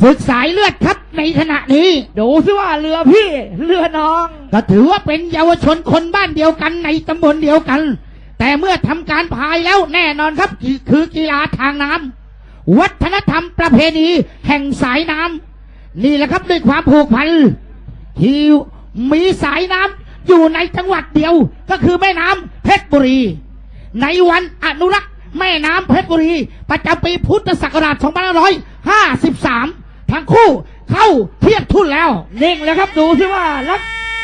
ฝึกสายเลือดครับในขณะนี้ดูสิว่าเรือพี่เรือน้อง ก็ถือว่าเป็นเยาวชนคนบ้านเดียวกันในตำบลเดียวกัน แต่เมื่อทำการพายแล้วแน่นอนครับคือคือกีฬาทางน้ำวัฒนธรรมประเพณีแห่งสายน้ำนี่แหละครับด้วยความผูกพันที่มีสายน้ำอยู่ในจังหวัดเดียว ก็คือแม่น้ำเพชรบุรี ในวันอนุรักษ์แม่น้ำเพชรบุรี ประจำปีพุทธศักราช2553 ทั้งคู่เข้าเทียบทุนแล้วนิ่งแล้วครับดูสิว่ารัก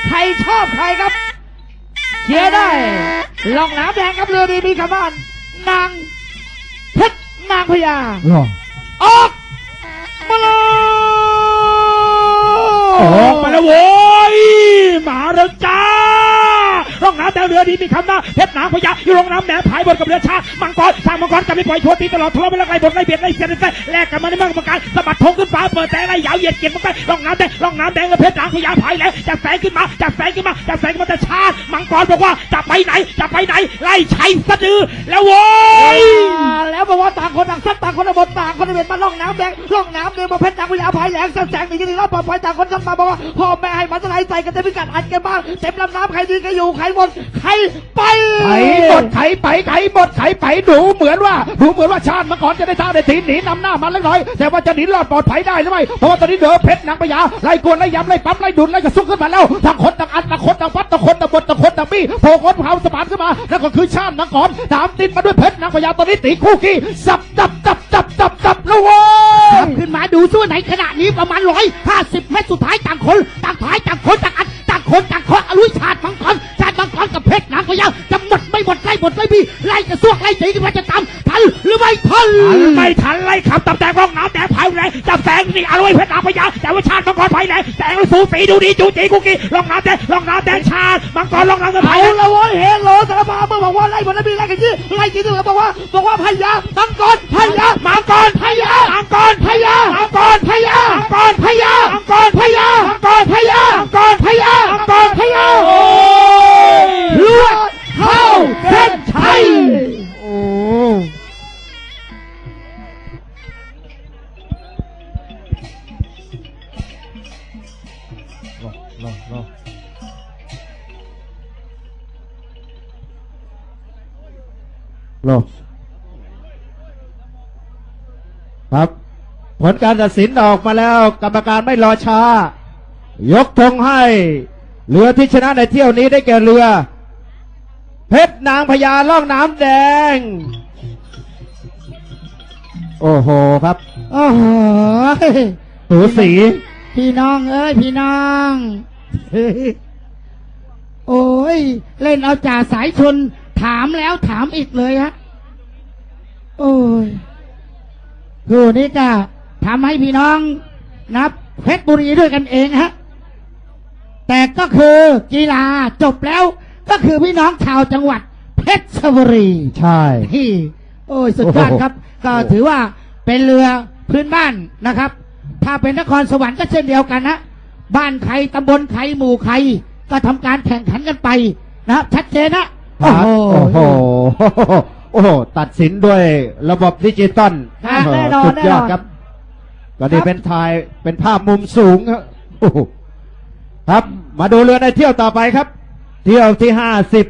ใครชอบใครครับเชียร์ได้ลองน้ำแดงครับเรือดีมีคำว่านางเพชรนางพญาออกมาเลย ออกมาแล้วโว้ยมาแล้วจ้าร่องน้ำแดีมีคำนะเพชรหนางพญาอยู่ร่องน้ำแดงผายบนกับเรือชามังกรสร้างมังกรจะไม่ปล่อยโชว์ตีตลอดทะเลาะไม่ละไกลบทไล่เบียดไล่เสียดไล่แลกกันมาในมังกรสะบัดธงขึ้นฟ้าเปิดแต่ไล่ยาวเหยียดเกียรมันไปร่องน้ำแดงร่องน้ำแดงกับเพชรหนางพญาผายแล้วจะแสงขึ้นมาจะแสงขึ้นมาจะแสงขึ้นมาแต่ชาติมังกรบอกว่าจะไปไหนจะไปไหน ไล่ชัยสะดือแล้วโว้ยแล้วบอกว่าต่างคนต่างซัดต่างคนบทต่างคนต่างเบียดมาล่องน้ำแดงล่องน้ำเดินมาเพชรนางพญาพายแหลงแสงหนีกันอีกรอบปลอดภัยต่างคนต่างมาบอกว่าพ่อแม่ให้มันอะไรใส่กันเต็มพิกัดอัดกันบ้างเต็มลำน้ำใครดีใครอยู่ใครหมดใครไปไขหมดไขไปไขหมดไขไปดูเหมือนว่าดูเหมือนว่าชาติมาก่อนจะได้ท่าได้ทีหนีนำหน้ามันเล็กน้อย แต่ว่าจะหนีรอดปลอดภัยได้หรือไม่เพราะว่าตอนนี้เดือเพชรนางพญาไล่กวนไล่ยำไล่ปั๊มไล่ดุนไล่กระซุกขึ้นมาแล้วต่างคนต่างอัดต่างคนต่างพัดต่างคนต่างบดต่างคนต่างบี้โผล่คนเผาสะพานขึ้นมานั่นก็คือชาติมาก่อนตามติดมาด้วยเพชรนางพญาตอนนี้ตีคู่กี้สับจับจับจับจับจับแล้วเว้ตยามขึ้นมาดูช่วในขณะนี้ประมาณร้อยห้าสิบเมตรสุดท้ายต่างคนต่างพายต่างคนต่างอัดต่างคนต่างเคาะอลุยชาติมังกร จะหมดไม่หมดไล่หมดไม่มีไล่กระซวกไล่ตีกันมาจะตามทันหรือไม่ทันทันไม่ทันไล่ขับตับแตกร่องน้ำแดงผายแรงจับแสงนี่อร่อยเพชรนางพญาแต่ว่าชาติมังกรผายแรงแสงสูสีดูดีจูจีกุกกี้ร่องน้ำแดงร่องน้ำแดงชาติมังกรร่องน้ำแดงผาเอายแรงละเว้ยเฮโลสารภาพเมื่อบอกว่าไล่หมดแล้วมีไล่กันยี่ไล่กี่ตัวบอกว่าบอกว่าพญามังกรพญ โลครับ ผลการตัดสินออกมาแล้ว กรรมการไม่รอช้า ยกธงให้ เรือที่ชนะในเที่ยวนี้ได้แก่เรือ เพชรนางพญาล่องน้ำแดง โอ้โหครับโอ้โหสูสี พี่น้องเอ้ย พี่น้อง โอ้ย เล่นเอาจ่าสายชน ถามแล้วถามอีกเลยฮะ โอ้ยคู่นี้ก็ทำให้พี่น้องนับเพชรบุรีด้วยกันเองฮะ แต่ก็คือกีฬาจบแล้ว ก็คือพี่น้องชาวจังหวัด เพชรบุรีใช่ที่โอ้ยสุดยอดครับ ก็ถือว่าเป็นเรือพื้นบ้านนะครับ ถ้าเป็นนครสวรรค์ก็เช่นเดียวกันนะ บ้านใครตำบลใครหมู่ใคร ก็ทำการแข่งขันกันไปนะครับชัดเจนนะ โอ้โห โอ้โหตัดสินด้วยระบบดิจิตอลครับโโหแน่นอนสุดยอดแน่นอนครับก็นี่เป็นทายเป็นภาพมุมสูงครับโอ้โหครับ มาดูเรือในเที่ยวต่อไปครับ เที่ยวที่ห้าสิบ